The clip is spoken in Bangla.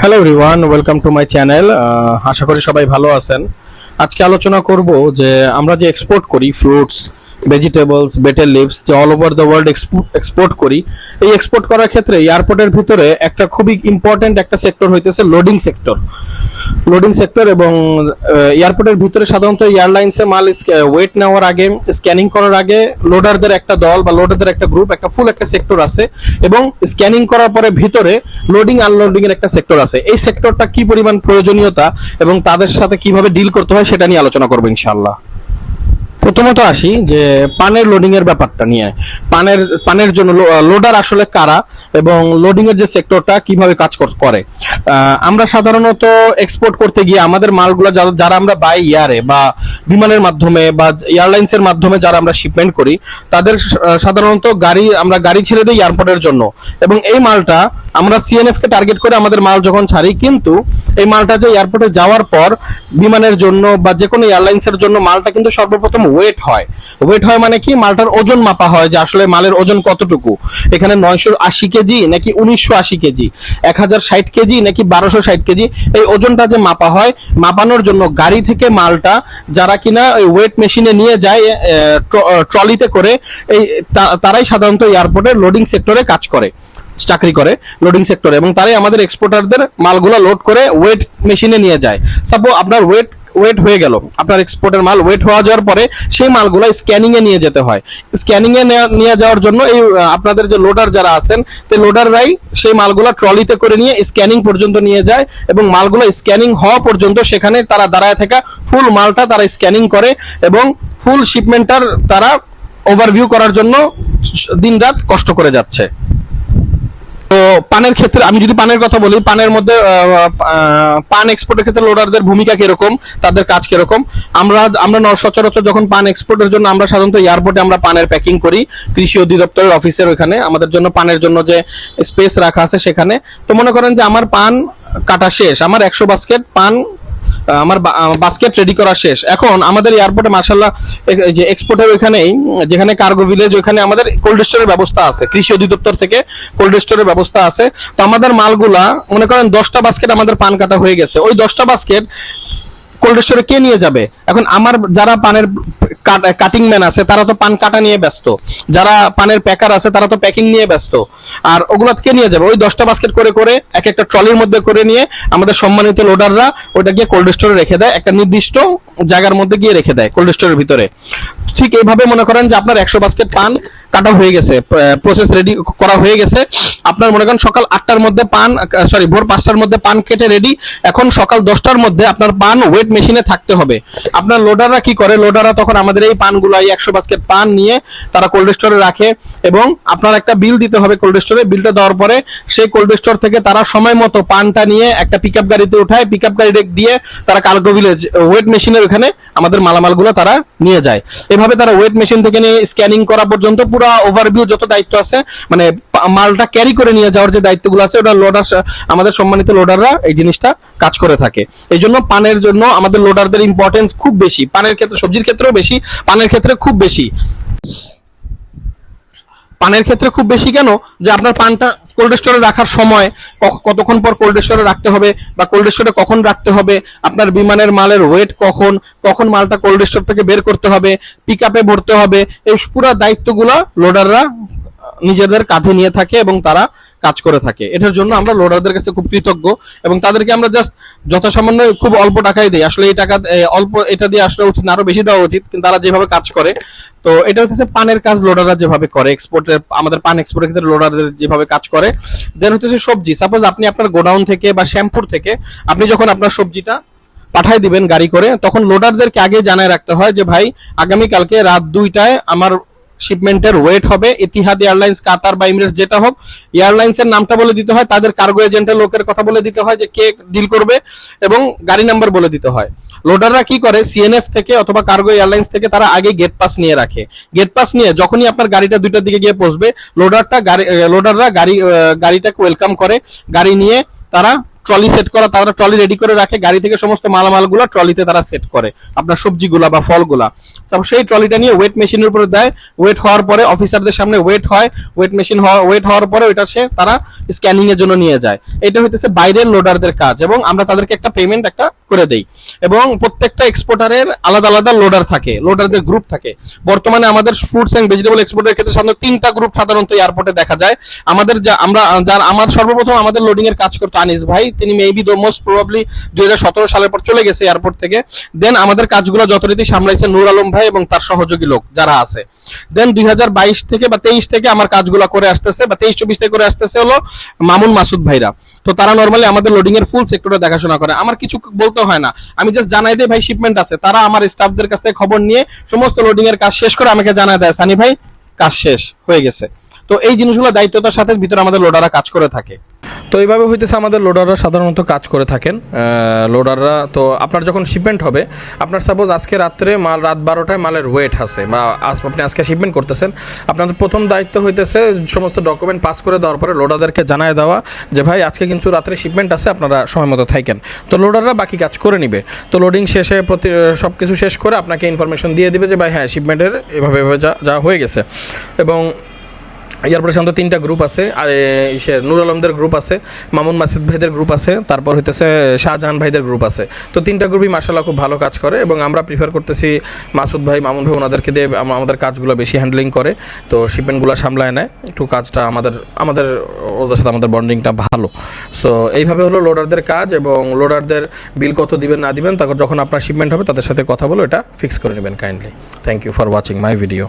Hello everyone welcome to my channel আশা করি সবাই ভালো আছেন। আজকে আলোচনা করব যে আমরা যে এক্সপোর্ট করি ফ্রুটস ভেজিটেবলস বেটের লিভস যে all over the world export করি, এই এক্সপোর্ট করার ক্ষেত্রে এয়ারপোর্টের ভিতরে একটা খুবই ইম্পর্ট্যান্ট একটা সেক্টর হইতেছে লোডিং সেক্টর লোডিং সেক্টর এবং এয়ারপোর্টের ভিতরে সাধারণত এয়ারলাইন্সে মাল ওয়েট নেওয়ার আগে স্ক্যানিং করার আগে লোডারদের একটা দল বা লোডারদের একটা গ্রুপ একটা ফুল একটা সেক্টর আছে এবং স্ক্যানিং করার পরে ভিতরে লোডিং আনলোডিং এর একটা সেক্টর আছে। এই সেক্টরটা কি পরিমাণ প্রয়োজনীয়তা এবং তাদের সাথে কীভাবে ডিল করতে হয় সেটা নিয়ে আলোচনা করব ইনশাল্লাহ প্রথমত আসি যে পানের লোডিং এর ব্যাপারটা নিয়ে। পানের পানের জন্য লোডার আসলে কারা এবং লোডিং এর যে সেক্টরটা কীভাবে কাজ করে আমরা সাধারণত এক্সপোর্ট করতে গিয়ে আমাদের মালগুলো যারা আমরা বাই ইয়ারে বা বিমানের মাধ্যমে বা এয়ারলাইন্স এর মাধ্যমে যারা আমরা শিপমেন্ট করি, তাদের সাধারণত গাড়ি, আমরা গাড়ি ছেড়ে দিই এয়ারপোর্টের জন্য। এবং এই মালটা আমরা সিএনএফ কে টার্গেট করে আমাদের মাল যখন ছাড়ি, কিন্তু এই মালটা যে এয়ারপোর্টে যাওয়ার পর বিমানের জন্য বা যে কোনো এয়ারলাইন্স এর জন্য মালটা কিন্তু সর্বপ্রথম ওয়েট হয়। ওয়েট হয় মানে কি? মালটার ওজন মাপা হয় যে আসলে মালের ওজন কতটুকু। এখানে নয়শো আশি কেজি নাকি উনিশশো আশি কেজি, এক হাজার ষাট কেজি নাকি বারোশো ষাট কেজি, এই ওজনটা যে মাপা হয়, মাপানোর জন্য গাড়ি থেকে মালটা যারা কিনা ওই ওয়েট মেশিনে নিয়ে যায় ট্রলিতে করে, এই তারাই সাধারণত এয়ারপোর্টের লোডিং সেক্টরে কাজ করে, চাকরি করে লোডিং সেক্টরে এবং তারাই আমাদের এক্সপোর্টারদের মালগুলো লোড করে ওয়েট মেশিনে নিয়ে যায়। সাপোজ আপনার ওয়েট ওয়েট হয়ে গেল। আপনার এক্সপোর্টের মাল ওয়েট হওয়া যাওয়ার পরে সেই মালগুলো স্ক্যানিং এ নিয়ে যেতে হয়। স্ক্যানিং এ নিয়ে যাওয়ার জন্য এই আপনাদের যে লোডার যারা আছেন, তো লোডাররাই সেই মালগুলো ট্রলিতে করে নিয়ে স্ক্যানিং পর্যন্ত নিয়ে যায় এবং মালগুলো স্ক্যানিং হওয়া পর্যন্ত সেখানে তারা দাঁড়ায় থাকা ফুল মালটা তারা স্ক্যানিং করে এবং ফুল শিপমেন্টটার তারা ওভারভিউ করার জন্য দিনরাত কষ্ট করে যাচ্ছে। তো পানের ক্ষেত্রে, আমি যদি পানের কথা বলি, পানের মধ্যে পান এক্সপোর্টের ক্ষেত্রে লোডারদের ভূমিকা কীরকম, তাদের কাজ কীরকম? আমরা আমরা সচরাচর যখন পান এক্সপোর্টের জন্য আমরা সাধারণত এয়ারপোর্টে আমরা পানের প্যাকিং করি, কৃষি অধিদপ্তরের অফিসের ওইখানে, আমাদের জন্য পানের জন্য যে স্পেস রাখা আছে সেখানে। তো মনে করেন যে আমার পান কাটা শেষ, আমার একশো বাস্কেট পান আমার বাস্কেট রেডি করা শেষ। এখন আমাদের এয়ারপোর্টে মার্শাল্লাহ যে এক্সপোর্টের ওইখানেই যেখানে কার্গো ভিলেজ ওইখানে আমাদের কোল্ড স্টোরের ব্যবস্থা আছে। কৃষি অধিদপ্তর থেকে কোল্ড স্টোরের ব্যবস্থা আছে। তো আমাদের মালগুলা, মনে করেন দশটা বাস্কেট আমাদের পান কাটা হয়ে গেছে। ওই দশটা বাস্কেট কোল্ড স্টোরে কে নিয়ে যাবে? এখন আমার যারা পানের কাটিং ম্যান আছে, তারা তো পান কাটা নিয়ে ব্যস্ত। যারা পানের প্যাকার আছে, তারা তো প্যাকিং নিয়ে ব্যস্ত। আর ওগুলো কে নিয়ে যাবে? ওই দশটা বাস্কেট করে করে, এক একটা ট্রলির মধ্যে করে নিয়ে আমাদের সম্মানিত লোডাররা ওটা গিয়ে কোল্ড স্টোরে রেখে দেয়। একটা নির্দিষ্ট জায়গার মধ্যে গিয়ে রেখে দেয় কোল্ড স্টোরের ভিতরে। ঠিক এইভাবে মনে করেন যে আপনার একশো বাস্কেট পান, কাটা হয়ে গেছে প্রসেস রেডি করা হয়ে গেছে। আপনার মনে করেন সকাল আটটার মধ্যে পান সরি ভোর পাঁচটার মধ্যে পান কেটে রেডি এখন সকাল দশটার মধ্যে আপনার পান ওয়েট মেশিনে থাকতে হবে। আপনার লোডাররা কি করে? লোডাররা তখন আমাদের এই পানগুলো এই একশো বাস্কেট পান নিয়ে তারা কোল্ড স্টোরে রাখে এবং আপনার একটা বিল দিতে হবে কোল্ড স্টোরে বিলটা দেওয়ার পরে সেই কোল্ড স্টোর থেকে তারা সময় মতো পানটা নিয়ে একটা পিক গাড়িতে উঠায় পিক আপ গাড়ি দিয়ে তারা কার্গো ভিলেজ ওয়েট মেশিনের ওখানে আমাদের মালামালগুলো তারা নিয়ে যায়। এভাবে তারা ওয়েট মেশিন থেকে নিয়ে স্ক্যানিং করা পর্যন্ত পুরো ওভারভিউ যত দায়িত্ব আছে মানে মালটা ক্যারি করে নিয়ে যাওয়ার যে দায়িত্বগুলো আছে, ওটা লোডার আমাদের সম্মানিত লোডাররা এই জিনিসটা কাজ করে থাকে। এই জন্য পানের জন্য আমাদের লোডারদের ইম্পর্টেন্স খুব বেশি। পানের ক্ষেত্রে, সবজির ক্ষেত্রেও বেশি, পানের ক্ষেত্রে খুব বেশি। পানের ক্ষেত্রে খুব বেশি কেন? যে আপনার পানটা কোল্ড স্টোরে রাখার সময় কতক্ষণ পর কোল্ড স্টোরে রাখতে হবে বা কোল্ড স্টোরে কখন রাখতে হবে, আপনার বিমানের মালের ওয়েট কখন কখন মালটা কোল্ড স্টোর থেকে বের করতে হবে পিক আপে ভরতে হবে, এই পুরো দায়িত্বগুলো লোডাররা নিজেদের কাঁধে নিয়ে থাকে এবং তারা কাজ করে থাকে। এটার জন্য আমরা লোডারদের কাছে খুব কৃতজ্ঞ এবং তাদেরকে আমরা জাস্ট যথাসামান্য খুব অল্প টাকাই দিই। আসলে এই টাকা অল্প এটা দিয়ে আসলে উচিত আরও বেশি দেওয়া উচিত, কিন্তু তারা যেভাবে কাজ করে, তো এটা হচ্ছে পানের কাজ লোডাররা যেভাবে করে এক্সপোর্টের আমাদের পান এক্সপোর্টের ক্ষেত্রে লোডারদের যেভাবে কাজ করে। দেন হচ্ছে সবজি সাপোজ আপনি আপনার গোডাউন থেকে বা শ্যামপুর থেকে আপনি যখন আপনার সবজিটা পাঠাই দিবেন গাড়ি করে, তখন লোডারদেরকে আগে জানায় রাখতে হয় যে, ভাই আগামী কালকে রাত দুইটায় আমার শিপমেন্টের ওয়েট হবে। ইতিহাদ এয়ারলাইন্স কাতার বা ইমিরেটস যেটা হোক এয়ারলাইন্স এর নামটা বলে দিতে হয়, তাদের কার্গো এজেন্টের লোকের কথা বলে দিতে হয় যে কে ডিল করবে এবং গাড়ি নাম্বার বলে দিতে হয়। লোডাররা কি করে? সিএনএফ থেকে অথবা কার্গো এয়ারলাইন্স থেকে তারা আগে গেট পাস নিয়ে রাখে। গেট পাস নিয়ে যখনই আপনার গাড়িটা দুইটার দিকে গিয়ে পৌঁছবে লোডারটা গাড়ি লোডাররা গাড়ি গাড়িটাকে ওয়েলকাম করে, গাড়ি নিয়ে তারা ট্রলি সেট করা, তারা ট্রলি রেডি করে রাখে, গাড়ি থেকে সমস্ত মালামালগুলো ট্রলিতে তারা সেট করে। আপনার সবজিগুলা বা ফলগুলা। তারপর সেই ট্রলিটা নিয়ে ওয়েট মেশিনের উপরে দেয়। ওয়েট হওয়ার পরে অফিসারদের সামনে ওয়েট হয়। ওয়েট মেশিন ওয়েট হওয়ার পরে ওইটা সে তারা স্ক্যানিং এর জন্য নিয়ে যায়। এটা হইতেছে বাইরের লোডারদের কাজ এবং আমরা তাদেরকে একটা পেমেন্ট একটা করে দেই। এবং প্রত্যেকটা এক্সপোর্টারের আলাদা আলাদা লোডার থাকে লোডারদের গ্রুপ থাকে। বর্তমানে আমাদের ফ্রুটস এন্ড ভেজিটেবল এক্সপোর্টের ক্ষেত্রে সাধারণত তিনটা গ্রুপ সাধারণত এয়ারপোর্টে দেখা যায়। আমাদের যা, আমরা, যার, আমার সর্বপ্রথম আমাদের লোডিং এর কাজ করতো আনিস ভাই। তিনি মেবি দ্য মোস্ট প্রবাবলি দুই সালের পর চলে গেছে এয়ারপোর্ট থেকে। দেন আমাদের কাজগুলো যথারীতি সামলাইছে নূর আলম ভাই এবং তার সহযোগী লোক যারা আছে। দেন দুই হাজার বাইশ থেকে বা তেইশ থেকে আমার কাজগুলো করে আসতেছে বা তেইশ চব্বিশ থেকে করে আসতেছে হলো মামুন মাসুদ ভাইরা। তো তারা নর্মালি আমাদের লোডিং এর ফুল সেক্টরে দেখাশোনা করে। আমার কিছু বলতে হয় না। আমি জাস্ট জানাই দিই ভাই শিপমেন্ট আছে। তারা আমার স্টাফদের কাছ থেকে খবর নিয়ে সমস্ত লোডিং এর কাজ শেষ করে আমাকে জানায় দেয়। সানি ভাই, কাজ শেষ, হয়ে গেছে। তো এই জিনিসগুলো দায়িত্বতার সাথে ভিতরে আমাদের লোডাররা কাজ করে থাকে। তো এইভাবে হইতেছে আমাদের লোডাররা সাধারণত কাজ করে থাকেন। লোডাররা তো আপনার যখন শিপমেন্ট হবে, আপনার সাপোজ আজকে রাত্রে মাল, রাত বারোটায় মালের ওয়েট আছে বা আপনি আজকে শিপমেন্ট করতেছেন, আপনাদের প্রথম দায়িত্ব হইতেছে সমস্ত ডকুমেন্ট পাস করে দেওয়ার পরে লোডারদেরকে জানায় দেওয়া যে, ভাই, আজকে কিন্তু রাত্রে শিপমেন্ট আছে, আপনারা সময় মতো থাকেন। তো লোডাররা বাকি কাজ করে নিবে। তো লোডিং শেষে প্রতি সব কিছু শেষ করে আপনাকে ইনফরমেশন দিয়ে দিবে যে, ভাই হ্যাঁ শিপমেন্টের এভাবে যা যা হয়ে গেছে। এবং এরপরে সাধারণত তিনটা গ্রুপ আছে আর নুর আলমদের গ্রুপ আছে, মামুন মাসিদ ভাইদের গ্রুপ আছে, তারপর হইতেছে শাহজাহান ভাইদের গ্রুপ আছে। তো তিনটা গ্রুপই মার্শাল্লাহ খুব ভালো কাজ করে এবং আমরা প্রিফার করতেছি মাসুদ ভাই, মামুন ভাই ওনাদেরকে দিয়ে আমাদের কাজগুলো বেশি হ্যান্ডলিং করে। তো শিপমেন্টগুলো সামলায় নেয়, একটু কাজটা আমাদের আমাদের, ওদের সাথে আমাদের বন্ডিংটা ভালো। সো এইভাবে হলো লোডারদের কাজ এবং লোডারদের বিল কত দিবেন, না দিবেন, তারপর যখন আপনার শিপমেন্ট হবে, তাদের সাথে কথা বলে এটা ফিক্স করে নেবেন kindly thank you for watching my video